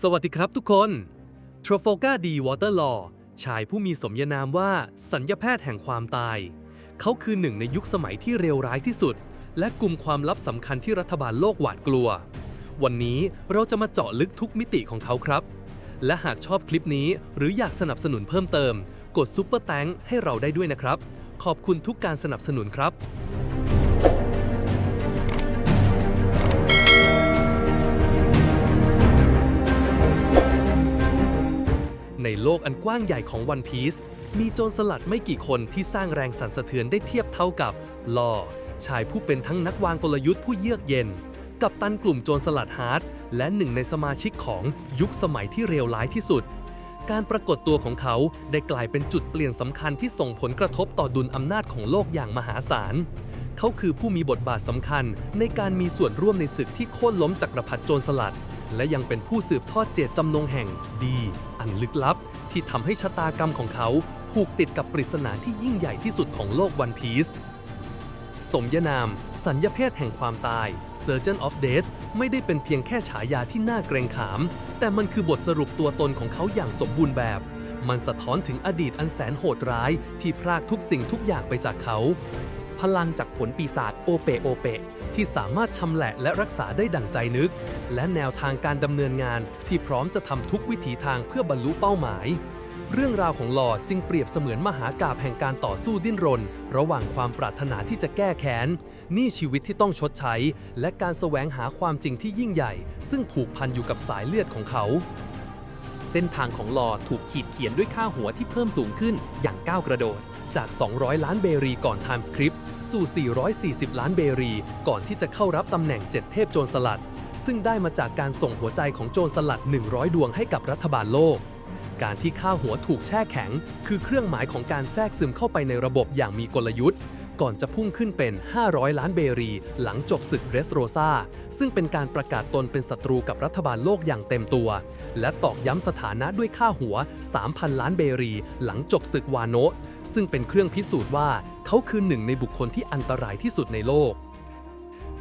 สวัสดีครับทุกคนทร o โฟกาดีวอเตอร์ลอชายผู้มีสมญานามว่าสัญญาแพทย์แห่งความตาย เขาคือหนึ่งในยุคสมัยที่เลวร้ายที่สุด และกลุ่มความลับสำคัญที่รัฐบาลโลกหวาดกลัว วันนี้เราจะมาเจาะลึกทุกมิติของเขาครับ และหากชอบคลิปนี้หรืออยากสนับสนุนเพิ่มเติม กดซุปเปอร์แตงให้เราได้ด้วยนะครับ ขอบคุณทุกการสนับสนุนครับ ในโลกอันกว้างใหญ่ของวันพีซมีโจรสลัดไม่กี่คนที่สร้างแรงสั่นสะเทือนได้เทียบเท่ากับลอชายผู้เป็นทั้งนักวางกลยุทธ์ผู้เยือกเย็น กับตันกลุ่มโจรสลัดฮาร์ดและหนึ่งในสมาชิกของยุคสมัยที่เลวร้ายที่สุด การปรากฏตัวของเขาได้กลายเป็นจุดเปลี่ยนสำคัญที่ส่งผลกระทบต่อดุลอำนาจของโลกอย่างมหาศาล เขาคือผู้มีบทบาทสำคัญในการมีส่วนร่วมในศึกที่โค่นล้มจักรพรรดิโจรสลัด และยังเป็นผู้สืบทอดเจตจำนงแห่งดี อันลึกลับ ที่ทำให้ชะตากรรมของเขาผูกติดกับปริศนาที่ยิ่งใหญ่ที่สุดของโลกวันพีซสมญานาม สัญญาเพศแห่งความตาย Surgeon of Death ไม่ได้เป็นเพียงแค่ฉายาที่น่าเกรงขาม แต่มันคือบทสรุปตัวตนของเขาอย่างสมบูรณ์แบบ มันสะท้อนถึงอดีตอันแสนโหดร้ายที่พรากทุกสิ่งทุกอย่างไปจากเขา พลังจากผลปีศาจโอเปโอเปที่สามารถชำแหละและรักษาได้ดั่งใจนึก และแนวทางการดำเนินงานที่พร้อมจะทำทุกวิถีทางเพื่อบรรลุเป้าหมาย เรื่องราวของหลอจึงเปรียบเสมือนมหากาบแห่งการต่อสู้ดิ้นรน ระหว่างความปรารถนาที่จะแก้แค้นหนี้ชีวิตที่ต้องชดใช้ และการแสวงหาความจริงที่ยิ่งใหญ่ ซึ่งผูกพันอยู่กับสายเลือดของเขาเส้นทางของลอถูกขีดเขียนด้วยค่าหัวที่เพิ่มสูงขึ้นอย่างก้าวกระโดด จาก 200 ล้านเบรีก่อนไทม์สคริปต์สู่ 440 ล้านเบรี ก่อนที่จะเข้ารับตำแหน่ง 7 เทพโจรสลัด ซึ่งได้มาจากการส่งหัวใจของโจรสลัด 100 ดวงให้กับรัฐบาลโลก การที่ค่าหัวถูกแช่แข็ง คือเครื่องหมายของการแทรกซึมเข้าไปในระบบอย่างมีกลยุทธ์ ก่อนจะพุ่งขึ้นเป็น 500 ล้านเบรี หลังจบศึกเรสโรซาซึ่งเป็นการประกาศตนเป็นศัตรูกับรัฐบาลโลกอย่างเต็มตัว และตอกย้ำสถานะด้วยค่าหัว 3,000 ล้านเบรี หลังจบศึกวาโนส ซึ่งเป็นเครื่องพิสูจน์ว่า เขาคือหนึ่งในบุคคลที่อันตรายที่สุดในโลก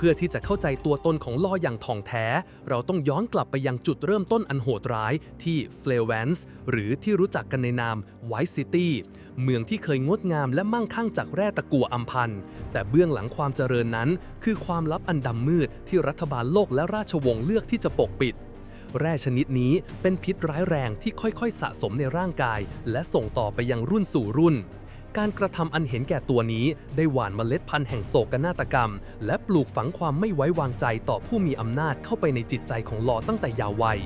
เพื่อที่จะเข้าใจตัวตนของลออย่างท่องแท้ เราต้องย้อนกลับไปยังจุดเริ่มต้นอันโหดร้ายที่เฟลเวนส์หรือที่รู้จักกันในนามไวท์ซิตี้เมืองที่เคยงดงามและมั่งคั่งจากแร่ตะกั่วอัมพันธ์แต่เบื้องหลังความเจริญนั้น คือความลับอันดำมืดที่รัฐบาลโลกและราชวงศ์เลือกที่จะปกปิดแร่ชนิดนี้เป็นพิษร้ายแรงที่ค่อยๆ สะสมในร่างกาย และส่งต่อไปยังรุ่นสู่รุ่น การกระทำอันเห็นแก่ตัวนี้ ได้หว่านเมล็ดพันธุ์แห่งโศกนาฏกรรม และปลูกฝังความไม่ไว้วางใจต่อผู้มีอำนาจเข้าไปในจิตใจของลอตั้งแต่ยาววัย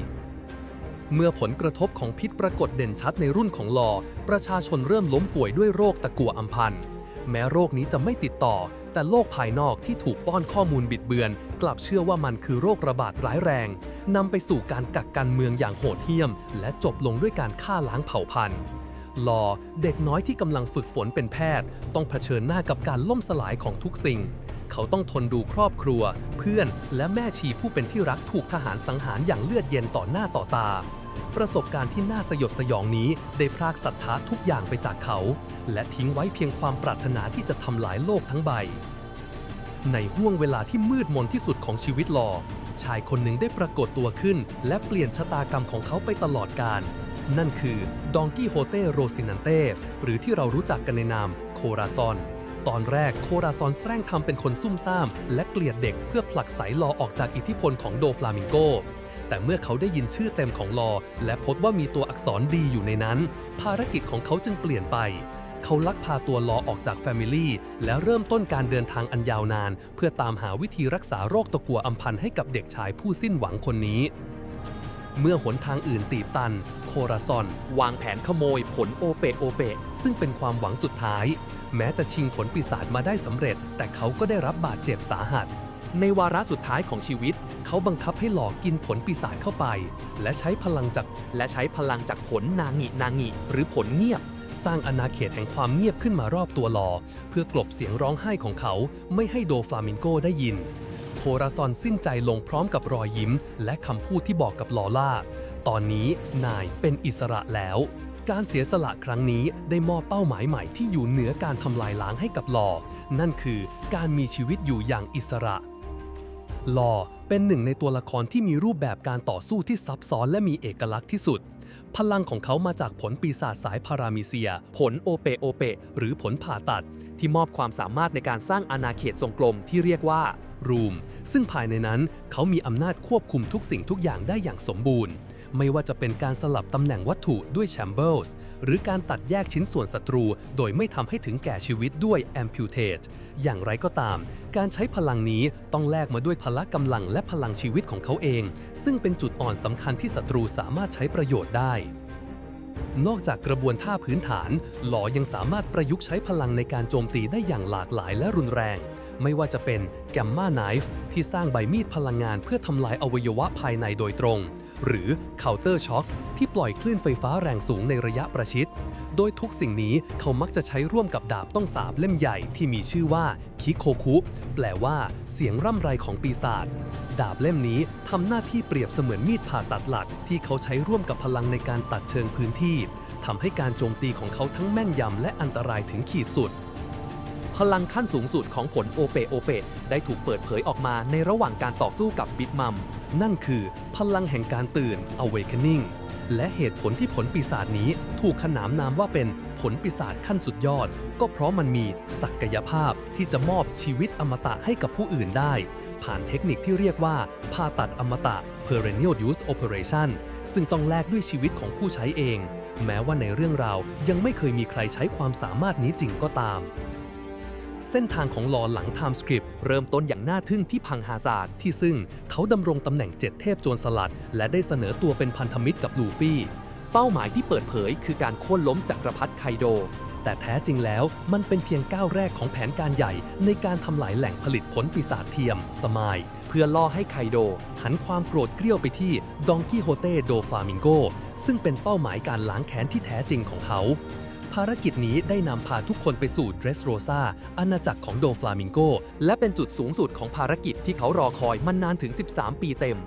เมื่อผลกระทบของพิษปรากฏเด่นชัดในรุ่นของลอ ประชาชนเริ่มล้มป่วยด้วยโรคตะกัวอัมพันธ์แม้โรคนี้จะไม่ติดต่อ แต่โลกภายนอกที่ถูกป้อนข้อมูลบิดเบือน กลับเชื่อว่ามันคือโรคระบาดร้ายแรงนำไปสู่การกักกันเมืองอย่างโหดเหี้ยม และจบลงด้วยการฆ่าล้างเผ่าพันธุ์ ลอเด็กน้อยที่กำลังฝึกฝนเป็นแพทย์ ต้องเผชิญหน้ากับการล่มสลายของทุกสิ่ง เขาต้องทนดูครอบครัว เพื่อนและแม่ชีผู้เป็นที่รักถูกทหารสังหารอย่างเลือดเย็นต่อหน้าต่อตา ประสบการณ์ที่น่าสยดสยองนี้ได้พรากศรัทธาทุกอย่างไปจากเขา และทิ้งไว้เพียงความปรารถนาที่จะทำลายโลกทั้งใบ ในห่วงเวลาที่มืดมนที่สุดของชีวิตลอชายคนหนึ่งได้ปรากฏตัวขึ้น และเปลี่ยนชะตากรรมของเขาไปตลอดกาล นั่นคือดองกี้โฮเตโรซินันเต้หรือที่เรารู้จักกันในนามโคราซอนตอนแรกโคราซอนแสร้งทำเป็นคนซุ่มซ่าม และเกลียดเด็กเพื่อผลักไสลอออกจากอิทธิพลของโดฟลามิงโก แต่เมื่อเขาได้ยินชื่อเต็มของลอ และพบว่ามีตัวอักษรดีอยู่ในนั้น ภารกิจของเขาจึงเปลี่ยนไป เขาลักพาตัวลอออกจากแฟมิลี่และเริ่มต้นการเดินทางอันยาวนาน เพื่อตามหาวิธีรักษาโรคตะกัวอัมพันให้กับเด็กชายผู้สิ้นหวังคนนี้ เมื่อหนทางอื่นตีบตัน โคราซอน วางแผนขโมยผลโอเปโอเป ซึ่งเป็นความหวังสุดท้าย แม้จะชิงผลปีศาจมาได้สำเร็จ แต่เขาก็ได้รับบาดเจ็บสาหัส ในวาระสุดท้ายของชีวิต เขาบังคับให้หลอกกินผลปีศาจเข้าไป และใช้พลังจากและใช้พลังจากผลนางินางิหรือผลเงียบ สร้างอาณาเขตแห่งความเงียบขึ้นมารอบตัวหลอ เพื่อกลบเสียงร้องไห้ของเขาไม่ให้โดฟามิงโกได้ยิน โคราซอนสิ้นใจลงพร้อมกับรอยยิ้ม และคำพูดที่บอกกับลอล่า ตอนนี้นายเป็นอิสระแล้ว การเสียสละครั้งนี้ได้มอบเป้าหมายใหม่ที่อยู่เหนือการทำลายล้างให้กับลอ นั่นคือการมีชีวิตอยู่อย่างอิสระลอเป็นหนึ่งในตัวละครที่มีรูปแบบการต่อสู้ที่ซับซ้อนและมีเอกลักษณ์ที่สุด พลังของเขามาจากผลปีศาจสายพารามิเซีย ผลโอเปโอเป หรือผลผ่าตัด ที่มอบความสามารถในการสร้างอาณาเขตทรงกลมที่เรียกว่า รูม ซึ่งภายในนั้นเขามีอำนาจควบคุมทุกสิ่งทุกอย่างได้อย่างสมบูรณ์ ไม่ว่าจะเป็นการสลับตำแหน่งวัตถุด้วยแชมเบิลส์หรือการตัดแยกชิ้นส่วนศัตรู โดยไม่ทำให้ถึงแก่ชีวิตด้วย amputate อย่างไรก็ตาม การใช้พลังนี้ต้องแลกมาด้วยพละกำลังและพลังชีวิตของเขาเอง ซึ่งเป็นจุดอ่อนสำคัญที่ศัตรูสามารถใช้ประโยชน์ได้นอกจากกระบวนท่าพื้นฐาน หลอยังสามารถประยุกต์ใช้พลังในการโจมตีได้อย่างหลากหลายและรุนแรง ไม่ว่าจะเป็นแกมมาไนฟ์ที่สร้างใบมีดพลังงานเพื่อทำลายอวัยวะภายในโดยตรง หรือเคาน์เตอร์ช็อคที่ปล่อยคลื่นไฟฟ้าแรงสูงในระยะประชิด โดยทุกสิ่งนี้เขามักจะใช้ร่วมกับดาบต้องสาบเล่มใหญ่ที่มีชื่อว่าคิโคคุแปลว่าเสียงร่ำไรของปีศาจดาบเล่มนี้ทำหน้าที่เปรียบเสมือนมีดผ่าตัดหลัก ที่เขาใช้ร่วมกับพลังในการตัดเชิงพื้นที่ทำให้การโจมตีของเขาทั้งแม่นยำและอันตรายถึงขีดสุด พลังขั้นสูงสุดของผลโอเปโอเปได้ถูกเปิดเผยออกมาในระหว่างการต่อสู้กับบิ๊กมัม นั่นคือพลังแห่งการตื่น awakening และเหตุผลที่ผลปีศาจนี้ถูกขนามนามว่าเป็นผลปีศาจขั้นสุดยอด ก็เพราะมันมีศักยภาพที่จะมอบชีวิตอมตะให้กับผู้อื่นได้ ผ่านเทคนิคที่เรียกว่าผ่าตัดอมตะ perennial use operation ซึ่งต้องแลกด้วยชีวิตของผู้ใช้เอง แม้ว่าในเรื่องราวยังไม่เคยมีใครใช้ความสามารถนี้จริงก็ตาม เส้นทางของลอหลัง Time Script เริ่มต้นอย่างน่าทึ่งที่พังฮาซาดที่ซึ่งเขาดำรงตำแหน่งเจ็ดเทพโจรสลัด และได้เสนอตัวเป็นพันธมิตรกับลูฟี่ เป้าหมายที่เปิดเผยคือการโค่นล้มจักรพรรดิไคโด แต่แท้จริงแล้วมันเป็นเพียงก้าวแรกของแผนการใหญ่ ในการทำลายแหล่งผลิตผลปีศาจเทียม สมาย เพื่อล่อให้ไคโด หันความโกรธเกรี้ยวไปที่ดองกี้โฮเต้โดฟามิงโกซึ่งเป็นเป้าหมายการล้างแค้นที่แท้จริงของเขา ภารกิจนี้ได้นำพาทุกคนไปสู่เดรสโรซาอาณาจักรของโดฟลามิงโก และเป็นจุดสูงสุดของภารกิจที่เขารอคอยมานานถึง 13 ปีเต็ม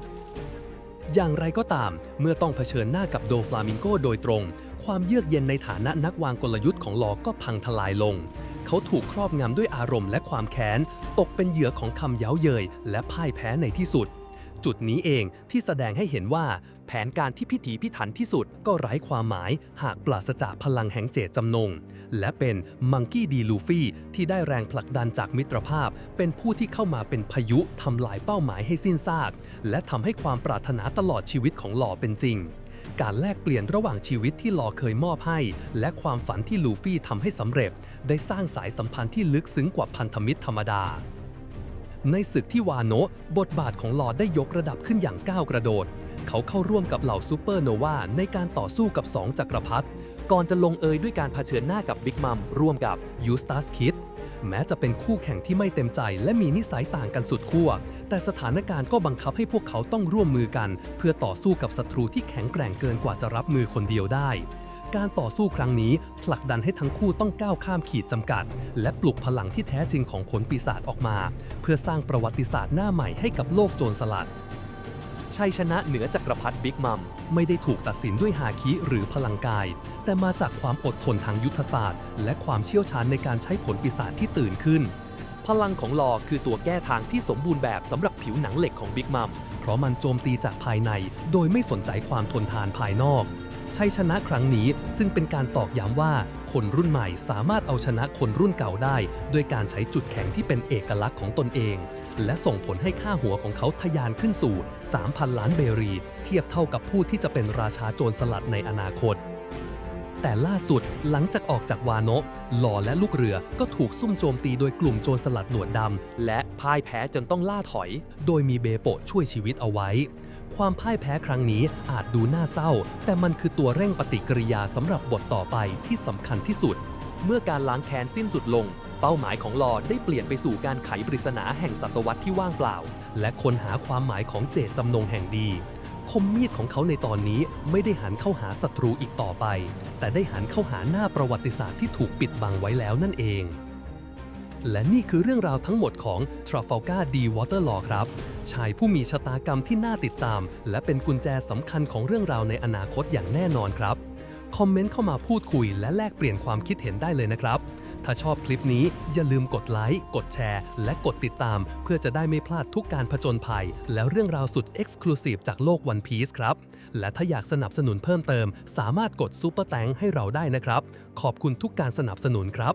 อย่างไรก็ตาม เมื่อต้องเผชิญหน้ากับโดฟลามิงโกโดยตรง ความเยือกเย็นในฐานะนักวางกลยุทธ์ของลอก็พังทลายลง เขาถูกครอบงำด้วยอารมณ์และความแค้น ตกเป็นเหยื่อของคำเย้าเยยและพ่ายแพ้ในที่สุด จุดนี้เองที่แสดงให้เห็นว่า แผนการที่พิถีพิถันที่สุดก็ไร้ความหมาย หากปราศจากพลังแห่งเจตจำนง และเป็นมังกี้ดีลูฟี่ที่ได้แรงผลักดันจากมิตรภาพ เป็นผู้ที่เข้ามาเป็นพายุทำลายเป้าหมายให้สิ้นซาก และทำให้ความปรารถนาตลอดชีวิตของหล่อเป็นจริงการแลกเปลี่ยนระหว่างชีวิตที่หล่อเคยมอบให้ และความฝันที่ลูฟี่ทำให้สำเร็จ ได้สร้างสายสัมพันธ์ที่ลึกซึ้งกว่าพันธมิตรธรรมดา ในศึกที่วาโนะบทบาทของหลอดได้ยกระดับขึ้นอย่างก้าวกระโดด เขาเข้าร่วมกับเหล่าซูเปอร์โนวาในการต่อสู้กับ 2 จักรพรรดิก่อนจะลงเอยด้วยการเผชิญหน้ากับบิ๊กมัมร่วมกับยูสตัสคิดแม้จะเป็นคู่แข่งที่ไม่เต็มใจและมีนิสัยต่างกันสุดขั้ว แต่สถานการณ์ก็บังคับให้พวกเขาต้องร่วมมือกัน เพื่อต่อสู้กับศัตรูที่แข็งแกร่งเกินกว่าจะรับมือคนเดียวได้ การต่อสู้ครั้งนี้ผลักดันให้ทั้งคู่ต้องก้าวข้ามขีดจำกัด และปลุกพลังที่แท้จริงของผลปีศาจออกมา เพื่อสร้างประวัติศาสตร์หน้าใหม่ให้กับโลกโจรสลัดชัยชนะเหนือจักรพรรดิบิ๊กมัม ไม่ได้ถูกตัดสินด้วยฮาคิหรือพลังกาย แต่มาจากความอดทนทางยุทธศาสตร์ และความเชี่ยวชาญในการใช้ผลปีศาจที่ตื่นขึ้น พลังของลอคือตัวแก้ทางที่สมบูรณ์แบบสำหรับผิวหนังเหล็กของบิ๊กมัม เพราะมันโจมตีจากภายใน โดยไม่สนใจความทนทานภายนอก ชัยชนะครั้งนี้จึงเป็นการตอกย้ำว่า คนรุ่นใหม่สามารถเอาชนะคนรุ่นเก่าได้ด้วยการใช้จุดแข็งที่เป็นเอกลักษณ์ของตนเอง และส่งผลให้ค่าหัวของเขาทะยานขึ้นสู่ 3,000 ล้านเบรี เทียบเท่ากับผู้ที่จะเป็นราชาโจรสลัดในอนาคต แต่ล่าสุดหลังจากออกจากวาโนะหล่อและลูกเรือก็ถูกซุ่มโจมตีโดยกลุ่มโจรสลัดหนวดดำและพ่ายแพ้จนต้องล่าถอย โดยมีเบโปะช่วยชีวิตเอาไว้ ความพ่ายแพ้ครั้งนี้อาจดูน่าเศร้า แต่มันคือตัวเร่งปฏิกิริยาสำหรับบทต่อไปที่สำคัญที่สุด เมื่อการล้างแค้นสิ้นสุดลง เป้าหมายของลอได้เปลี่ยนไปสู่การไขปริศนาแห่งศตวรรษที่ว่างเปล่า และค้นหาความหมายของเจตจำนงแห่งดี คมมีดของเขาในตอนนี้ไม่ได้หันเข้าหาศัตรูอีกต่อไป แต่ได้หันเข้าหาหน้าประวัติศาสตร์ที่ถูกปิดบังไว้แล้วนั่นเอง และนี่คือเรื่องราวทั้งหมดของ Trafalgar D Waterlaw ครับ ชายผู้มีชะตากรรมที่น่าติดตาม และเป็นกุญแจสำคัญของเรื่องราวในอนาคตอย่างแน่นอนครับ คอมเมนต์เข้ามาพูดคุยและแลกเปลี่ยนความคิดเห็นได้เลยนะครับ ถ้าชอบคลิปนี้อย่าลืมกดไลค์ กดแชร์ และกดติดตาม เพื่อจะได้ไม่พลาดทุกการผจญภัย แล้วเรื่องราวสุดเอ็กซ์คลูซีฟจากโลกวันพีซครับ และถ้าอยากสนับสนุนเพิ่มเติม สามารถกดซูเปอร์แตงให้เราได้นะครับ ขอบคุณทุกการสนับสนุนครับ